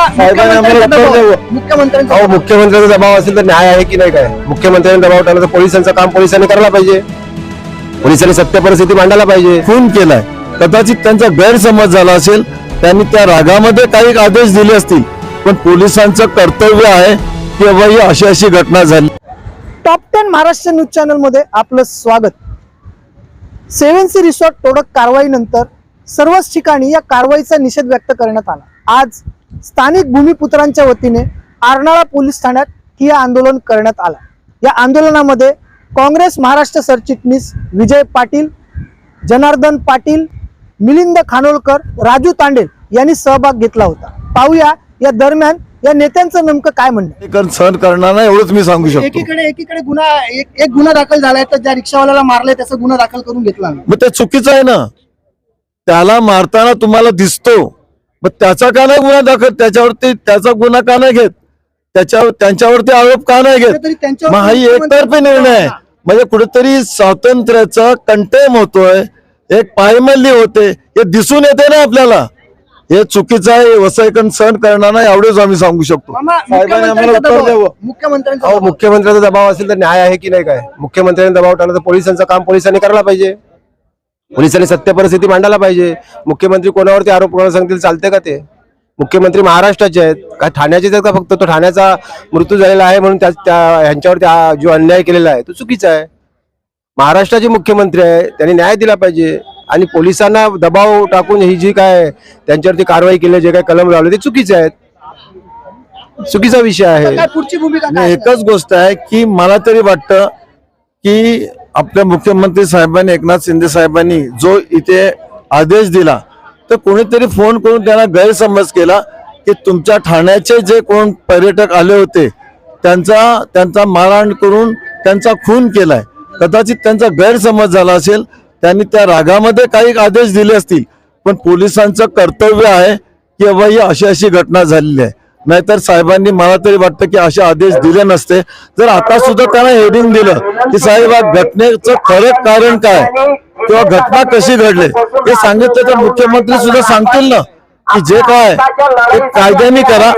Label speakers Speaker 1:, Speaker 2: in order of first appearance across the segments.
Speaker 1: साहेबांनी आम्हाला
Speaker 2: मुख्यमंत्र्यांचा
Speaker 1: उत्तर
Speaker 2: दबाव-
Speaker 1: द्यावं.
Speaker 2: मुख्यमंत्र्यांचा
Speaker 3: अहो मुख्यमंत्र्यांचा दबाव असेल तर न्याय आहे की नाही काय? मुख्यमंत्र्यांनी दबाव टाकला तर पोलिसांचं काम पोलिसांनी करायला पाहिजे. पोलिसांनी सत्य परिस्थिती मांडायला पाहिजे.
Speaker 1: खून केलाय. कदाचित त्यांचा गैरसमज झाला असेल त्यांनी त्या रागामध्ये काही आदेश दिले असतील. पण पोलिसांचं कर्तव्य आहे की बाबा ही अशी अशी घटना झाली.
Speaker 2: टॉप टेन महाराष्ट्र न्यूज चॅनलमध्ये आपलं स्वागत. सेव्हन सी रिसॉर्ट तोडक कारवाईनंतर सर्वच ठिकाणी या कारवाईचा निषेध व्यक्त करण्यात आला. आज स्थानिक भूमिपुत्रांच्या वतीने आरनाळा पोलीस ठाण्यात ठिय्या आंदोलन करण्यात आला. या आंदोलनामध्ये काँग्रेस महाराष्ट्र सरचिटणीस विजय पाटील जनार्दन पाटील मिलिंद खानोलकर राजू तांडेल यांनी सहभाग घेतला होता. पाहूया या दरम्यान या नेत्यांचं नेमकं काय म्हणणं.
Speaker 1: हे सहन करणार नाही एवढंच मी सांगू शकतो.
Speaker 2: एकीकडे एकीकडे गुन्हा एक एक गुन्हा दाखल झालाय तर ज्या रिक्षावाल्याला मारले त्याचा गुन्हा दाखल करून घेतला. नाही.
Speaker 1: मग ते चुकीचं आहे ना. त्याला मारताना तुम्हाला दिसतो. मग त्याचा का नाही गुन्हा दाखल? त्याच्यावरती त्याचा गुन्हा का नाही घेत? त्याच्यावर त्यांच्यावरती आरोप का नाही घेत? मग हा ही एकतर्फी निर्णय आहे. म्हणजे कुठेतरी स्वातंत्र्याचा कंटेम होतोय. एक पायमल्ली होते. हे दिसून येते ना आपल्याला. हे चुकीचं आहे वसईकन सहन करणार नाही एवढेच आम्ही सांगू शकतो.
Speaker 2: मामा,
Speaker 1: साहेबांनी आम्हाला
Speaker 2: मुख्यमंत्र्यांचा
Speaker 1: उत्तर
Speaker 2: दबाव-
Speaker 1: द्यावं.
Speaker 2: मुख्यमंत्र्यांचा
Speaker 3: अहो. मुख्यमंत्र्यांचा दबाव असेल तर न्याय आहे की नाही काय? मुख्यमंत्र्यांनी दबाव टाकला तर पोलिसांचं काम पोलिसांनी करायला पाहिजे. पोलिसांनी सत्य परिस्थिती मांडायला पाहिजे. मुख्यमंत्री कोणावरती आरोप कोणाला सांगतील चालते का ते? मुख्यमंत्री महाराष्ट्राचे आहेत. काय ठाण्याचेच आहेत का फक्त? तो ठाण्याचा मृत्यू झालेला आहे म्हणून त्या ह्यांच्यावरती जो अन्याय केलेला आहे तो चुकीचा आहे. महाराष्ट्राचे मुख्यमंत्री आहे त्यांनी न्याय दिला पाहिजे आणि पोलिसांना दबाव टाकून ही जी काय त्यांच्यावरती कारवाई केली जे काय कलम लावले ते चुकीचे आहेत. चुकीचा विषय आहे.
Speaker 2: पुढची भूमिका
Speaker 1: एकच गोष्ट आहे की मला तरी वाटतं की आपल्या मुख्यमंत्री साहेबांनी एकनाथ शिंदे साहेबांनी जो इथे आदेश दिला तर कोणीतरी फोन करून त्यांना गैरसमज केला की तुमच्या ठाण्याचे जे कोण पर्यटक आले होते त्यांचा त्यांचा मारहाण करून त्यांचा खून केलाय. कदाचित त्यांचा गैरसमज झाला असेल त्यांनी त्या रागामध्ये काही आदेश दिले असतील पण पोलिसांचं कर्तव्य आहे की बाबा ही अशी अशी घटना झालेली आहे. नाहीतर साहेबांनी मला तरी वाटतं की असे आदेश दिले नसते. जर आता सुद्धा त्यांना हेडिंग दिलं की साहेब या घटनेचं खरं कारण काय? किंवा घटना कशी घडली? हे सांगितलं तर मुख्यमंत्री सुद्धा सांगतील ना की जे काय ते कायद्याने करा.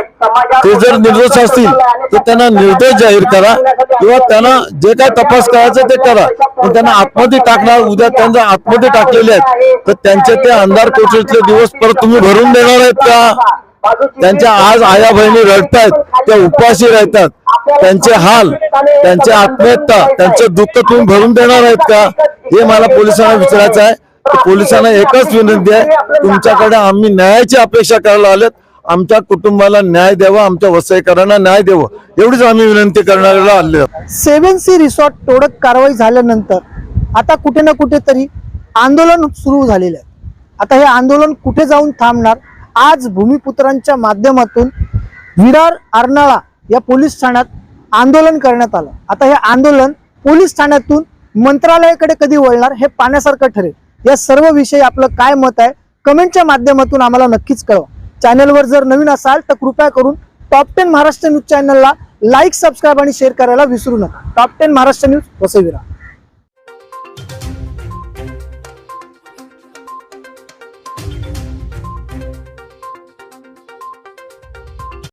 Speaker 1: ते जर निर्दोष असतील तर त्यांना निर्दोष जाहीर करा. किंवा त्यांना जे काय तपास करायचं ते करा. पण त्यांना आतमध्ये टाकणार उद्या त्यांना आतमध्ये टाकलेले आहेत तर त्यांचे ते अंधार कोठडीतले दिवस परत तुम्ही भरून देणार आहेत का? त्यांच्या आज आया बहिणी रडतायत त्या उपाशी राहतात. त्यांचे हाल त्यांचे आत्महत्या त्यांचे दुःख तुम्ही भरून देणार आहेत का? हे मला पोलिसांना विचारायचं आहे. पोलिसांना एकच विनंती आहे तुमच्याकडे आम्ही न्यायाची अपेक्षा करायला आलेत. आमच्या कुटुंबाला न्याय द्यावा आमच्या वसईकरांना न्याय द्यावं. एवढीच आम्ही विनंती करण्याला आले
Speaker 2: सेव्हन सी रिसॉर्ट तोडक कारवाई झाल्यानंतर आता कुठे ना कुठेतरी आंदोलन सुरू झालेलं आहे. आता हे आंदोलन कुठे जाऊन थांबणार आज भूमिपुत्रांच्या माध्यमातून विरार अर्नाळा या पोलीस ठाण्यात आंदोलन करण्यात आलं. आता हे आंदोलन पोलीस ठाण्यातून मंत्रालयाकडे कधी वळणार हे पाण्यासारखं ठरेल. या सर्व विषयी आपलं काय मत आहे कमेंटच्या माध्यमातून आम्हाला नक्कीच कळवा. चॅनलवर जर नवीन असाल तर कृपया करून टॉप टेन महाराष्ट्र न्यूज चॅनलला लाईक सबस्क्राईब आणि शेअर करायला विसरू नका. Top ten Maharashtra news वसविरा